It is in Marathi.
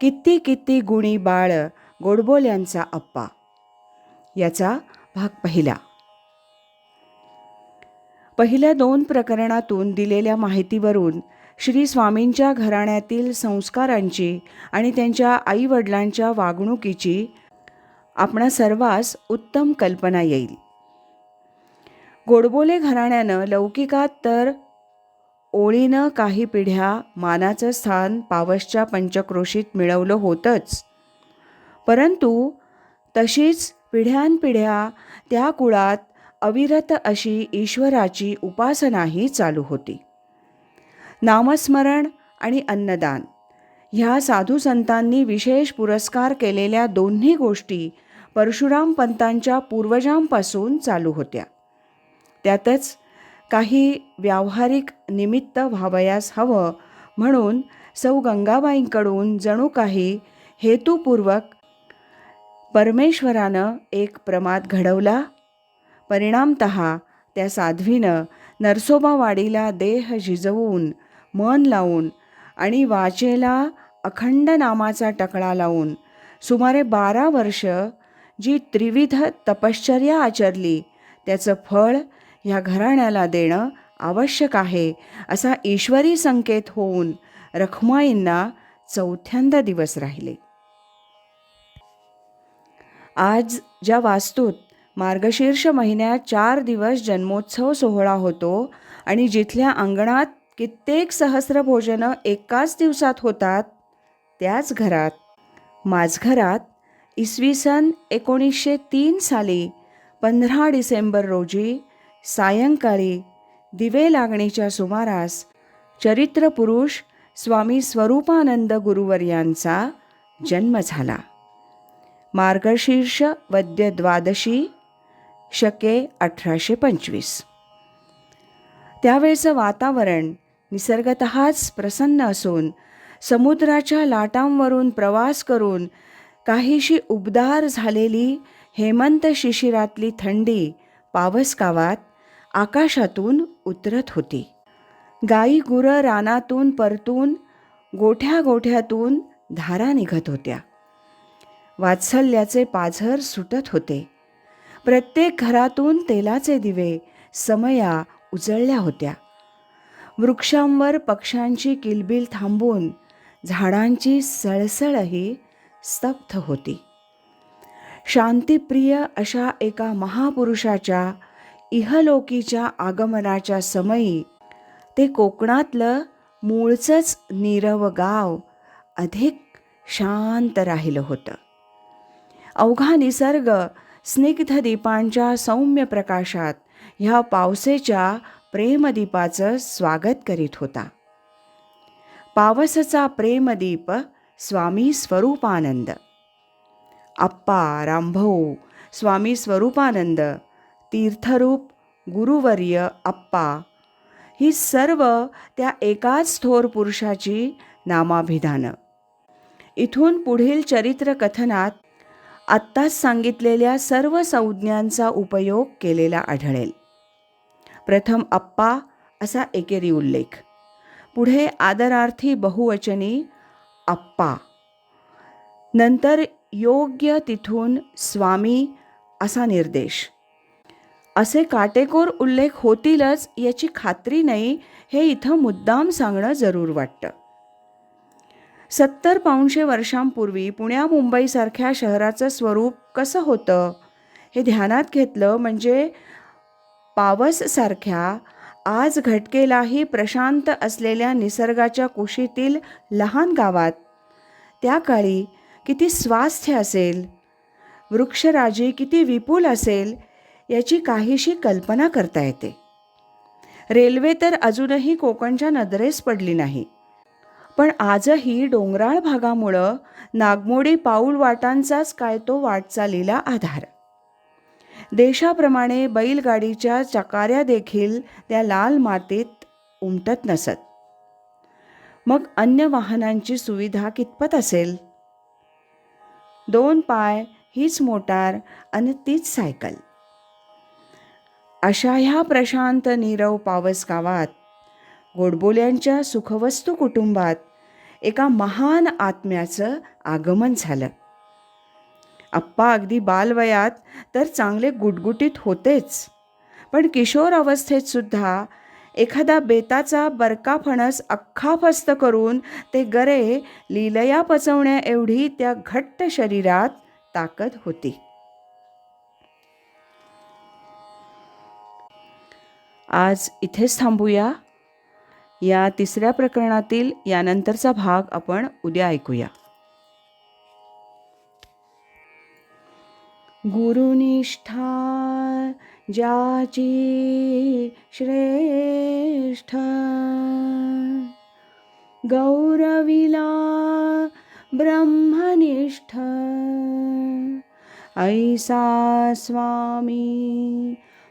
किती किती गुणी बाळ गोडबोल्यांचा अप्पा. याचा भाग पहिला. पहिल्या दोन प्रकरणातून दिलेल्या माहितीवरून श्री स्वामींच्या घराण्यातील संस्कारांची आणि त्यांच्या आईवडिलांच्या वागणुकीची आपणा सर्वांस उत्तम कल्पना येईल. गोडबोले घराण्यानं लौकिकात तर ओळीनं काही पिढ्या मानाचं स्थान पावसच्या पंचक्रोशीत मिळवलं होतंच. परंतु तशीच पिढ्यानपिढ्या त्या कुळात अविरत अशी ईश्वराची उपासनाही चालू होती. नामस्मरण आणि अन्नदान ह्या साधू संतांनी विशेष पुरस्कार केलेल्या दोन्ही गोष्टी परशुराम पंतांच्या पूर्वजांपासून चालू होत्या. त्यातच काही व्यावहारिक निमित्त व्हावयास हवं म्हणून सौ गंगाबाईंकडून जणू काही हेतुपूर्वक परमेश्वरानं एक प्रमाद घडवला. परिणामत त्या साध्वीनं नरसोबावाडीला देह झिजवून मन लावून आणि वाचेला अखंड नामाचा टकळा लावून सुमारे बारा वर्ष जी त्रिविध तपश्चर्या आचरली त्याचं फळ ह्या घराण्याला देणं आवश्यक आहे असा ईश्वरी संकेत होऊन रखमाईंना चौथ्यांदा दिवस राहिले. आज ज्या वास्तूत मार्गशीर्ष महिन्यात चार दिवस जन्मोत्सव सोहळा होतो आणि जिथल्या अंगणात कित्येक सहस्र भोजनं एकाच दिवसात होतात त्याच घरात माझघरात इसवी सन एकोणीसशे तीन साली पंधरा डिसेंबर रोजी सायंकाळी दिवे लागणीच्या सुमारास चरित्रपुरुष स्वामी स्वरूपानंद गुरुवर्यांचा जन्म झाला. मार्गशीर्ष वद्य द्वादशी शके अठराशे पंचवीस. त्यावेळचं वातावरण निसर्गतःच प्रसन्न असून समुद्राच्या लाटांवरून प्रवास करून काहीशी उबदार झालेली हेमंत शिशिरातली थंडी पावसकावात आकाशातून उतरत होती. गाई गुरं रानातून परतून गोठ्या गोठ्यातून धारा निघत होत्या. वात्सल्याचे पाझर सुटत होते. प्रत्येक घरातून तेलाचे दिवे समया उजळल्या होत्या. वृक्षांवर पक्ष्यांची किलबिल थांबून झाडांची सळसळही स्तब्ध होती. शांतिप्रिय अशा एका महापुरुषाच्या इहलोकीच्या आगमनाच्या समयी ते कोकणातलं मूळचंच नीरव गाव अधिक शांत राहिलं होतं. अवघा निसर्ग स्निग्ध दीपांच्या सौम्य प्रकाशात ह्या पावसेच्या प्रेमदीपाचं स्वागत करीत होता. पावसचा प्रेमदीप स्वामी स्वरूपानंद. आप्पा रामभाऊ स्वामी स्वरूपानंद तीर्थरूप गुरुवर्य आप्पा ही सर्व त्या एकाच थोर पुरुषाची नामाभिधानं. इथून पुढील चरित्र कथनात आत्ताच सांगितलेल्या सर्व संज्ञांचा उपयोग केलेला आढळेल. प्रथम अप्पा असा एकेरी उल्लेख. पुढे आदरार्थी बहुवचनी अप्पा. नंतर योग्य तिथून स्वामी असा निर्देश. असे काटेकोर उल्लेख होतीलच याची खात्री नाही हे इथं मुद्दाम सांगणं जरूर वाटतं. सत्तर पाऊणशे वर्षांपूर्वी पुण्या मुंबईसारख्या शहराचं स्वरूप कसं होतं? हे ध्यानात घेतलं म्हणजे पावससारख्या आज घटकेलाही प्रशांत असलेल्या निसर्गाच्या कुशीतील लहान गावात. त्या काळी किती स्वास्थ्य असेल? वृक्षराजी किती विपुल असेल? याची काहीशी कल्पना करता येते. रेल्वे तर अजूनही कोकणच्या नजरेस पडली नाही. पण आजही डोंगराळ भागामुळं नागमोडी पाऊल वाटांचाच काय तो वाटचालीला आधार. देशाप्रमाणे बैलगाडीच्या चकाऱ्या देखील त्या लाल मातीत उमटत नसत. मग अन्य वाहनांची सुविधा कितपत असेल? दोन पाय हीच मोटार आणि तीच सायकल. अशा ह्या प्रशांत नीरव पावस गावात गोडबोल्यांच्या सुखवस्तू कुटुंबात एका महान आत्म्याचं आगमन झालं. आप्पा अगदी बालवयात तर चांगले गुटगुटीत होतेच पण किशोर अवस्थेत सुद्धा एखादा बेताचा बरका फणस अख्खा फस्त करून ते गरे लीलया पचवण्याएवढी त्या घट्ट शरीरात ताकद होती. आज इथेच थांबूया. या तिसऱ्या प्रकरणातील यानंतरचा भाग आपण उद्या ऐकूया. गुरुनिष्ठा ज्याची श्रेष्ठ गौरविला ब्रह्मनिष्ठ ऐसा स्वामी